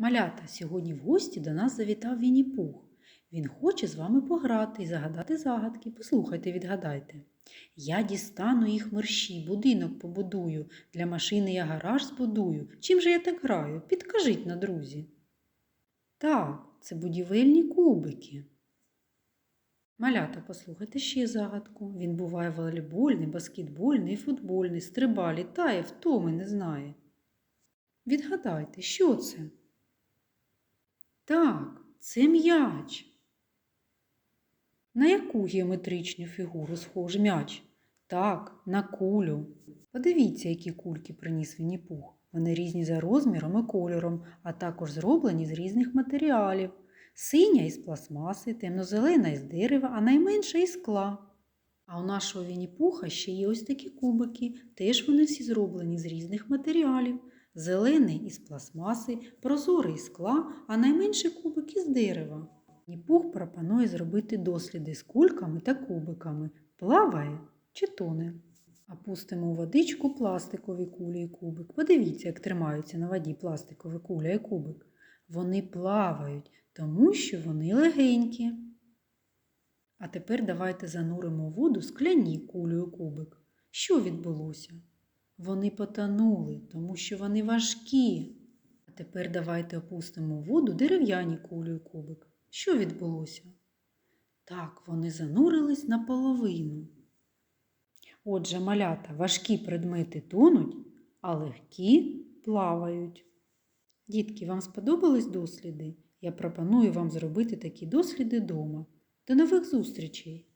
Малята, сьогодні в гості до нас завітав Вінні-Пух. Він хоче з вами пограти і загадати загадки. Послухайте, відгадайте. Я дістану їх мерщі, будинок побудую, для машини я гараж збудую. Чим же я так граю? Підкажіть на друзі. Так, це будівельні кубики. Малята, послухайте ще загадку. Він буває волейбольний, баскетбольний футбольний, стриба, літає, втоми не знає. Відгадайте, що це? Так, це м'яч. На яку геометричну фігуру схож м'яч? Так, на кулю. Подивіться, які кульки приніс Вінні-Пух. Вони різні за розміром і кольором, а також зроблені з різних матеріалів. Синя із пластмаси, темно-зелена із дерева, а найменша із скла. А у нашого Вінні-Пуха ще є ось такі кубики. Теж вони всі зроблені з різних матеріалів. Зелений із пластмаси, прозорий із скла, а найменший кубик із дерева. Вінні-Пух пропонує зробити досліди з кульками та кубиками. Плаває чи тоне. Опустимо у водичку пластикові кулі і кубик. Подивіться, як тримаються на воді пластикові куля і кубик. Вони плавають, тому що вони легенькі. А тепер давайте зануримо у воду скляні кулю і кубик. Що відбулося? Вони потонули, тому що вони важкі. А тепер давайте опустимо у воду дерев'яні кулю і кубик. Що відбулося? Так, вони занурились наполовину. Отже, малята, важкі предмети тонуть, а легкі плавають. Дітки, вам сподобались досліди? Я пропоную вам зробити такі досліди вдома. До нових зустрічей!